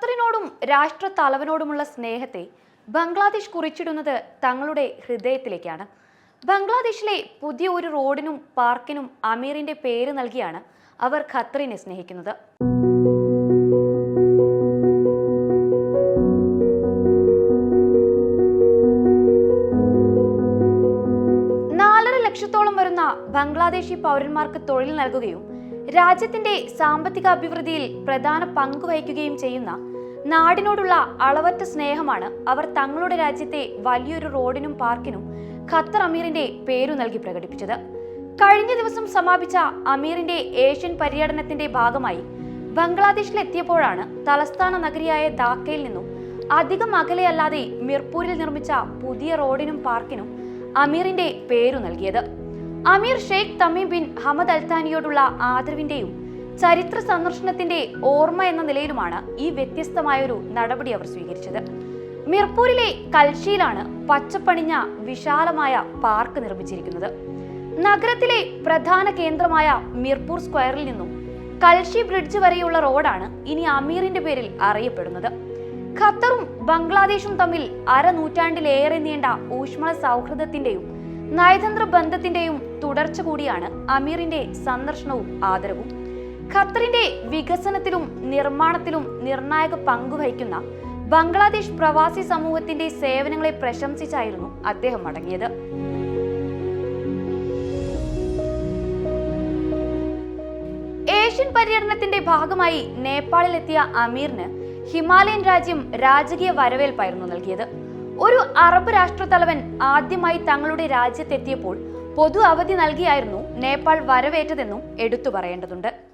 ഖത്തറിനോടും രാഷ്ട്ര തലവനോടുമുള്ള സ്നേഹത്തെ ബംഗ്ലാദേശ് കുറിച്ചിടുന്നത് തങ്ങളുടെ ഹൃദയത്തിലേക്കാണ്. ബംഗ്ലാദേശിലെ പുതിയ ഒരു റോഡിനും പാർക്കിനും അമീറിന്റെ പേര് നൽകിയാണ് അവർ ഖത്തറിനെ സ്നേഹിക്കുന്നത്. നാലര ലക്ഷത്തോളം വരുന്ന ബംഗ്ലാദേശി പൗരന്മാർക്ക് തൊഴിൽ നൽകുകയും രാജ്യത്തിന്റെ സാമ്പത്തിക അഭിവൃദ്ധിയിൽ പ്രധാന പങ്ക് വഹിക്കുകയും ചെയ്യുന്ന നാടിനോടുള്ള അളവറ്റ സ്നേഹമാണ് അവർ തങ്ങളുടെ രാജ്യത്തെ വലിയൊരു റോഡിനും പാർക്കിനും ഖത്തർ അമീറിന്റെ പേരു നൽകി പ്രകടിപ്പിച്ചത്. കഴിഞ്ഞ ദിവസം സമാപിച്ച അമീറിന്റെ ഏഷ്യൻ പര്യടനത്തിന്റെ ഭാഗമായി ബംഗ്ലാദേശിലെത്തിയപ്പോഴാണ് തലസ്ഥാന നഗരിയായ ധാക്കയിൽ നിന്നും അധികം അകലെയല്ലാതെ മിർപൂരിൽ നിർമ്മിച്ച പുതിയ റോഡിനും പാർക്കിനും അമീറിന്റെ പേരു നൽകിയത്. Emir Sheikh Tamim bin Hamad അൽത്താനിയോടുള്ള ആദരവിന്റെയും ചരിത്ര സന്ദർശനത്തിന്റെ ഓർമ്മ എന്ന നിലയിലുമാണ് ഈ വ്യത്യസ്തമായൊരു നടപടി അവർ സ്വീകരിച്ചത്. മിർപൂരിലെ കൽഷിയിലാണ് പച്ചപ്പണിഞ്ഞ വിശാലമായ പാർക്ക് നിർമ്മിച്ചിരിക്കുന്നത്. നഗരത്തിലെ പ്രധാന കേന്ദ്രമായ മിർപൂർ സ്ക്വയറിൽ നിന്നും കൽഷി ബ്രിഡ്ജ് വരെയുള്ള റോഡാണ് ഇനി അമീറിന്റെ പേരിൽ അറിയപ്പെടുന്നത്. ഖത്തറും ബംഗ്ലാദേശും തമ്മിൽ അരനൂറ്റാണ്ടിലേറെ നീണ്ട ഊഷ്മള സൗഹൃദത്തിന്റെയും നയതന്ത്ര ബന്ധത്തിന്റെയും തുടർച്ച കൂടിയാണ് അമീറിന്റെ സന്ദർശനവും ആദരവും. ഖത്തറിന്റെ വികസനത്തിലും നിർമ്മാണത്തിലും നിർണായക പങ്കുവഹിക്കുന്ന ബംഗ്ലാദേശ് പ്രവാസി സമൂഹത്തിന്റെ സേവനങ്ങളെ പ്രശംസിച്ചായിരുന്നു അദ്ദേഹം മടങ്ങിയത് ഏഷ്യൻ പര്യടനത്തിന്റെ ഭാഗമായി നേപ്പാളിലെത്തിയ അമീറിന് ഹിമാലയൻ രാജ്യം രാജകീയ വരവേൽപ്പായിരുന്നു നൽകിയത്. ഒരു അറബ് രാഷ്ട്രത്തലവൻ ആദ്യമായി തങ്ങളുടെ രാജ്യത്തെത്തിയപ്പോൾ പൊതു അവധി നൽകിയായിരുന്നു നേപ്പാൾ വരവേറ്റതെന്നും എടുത്തു പറയേണ്ടതുണ്ട്.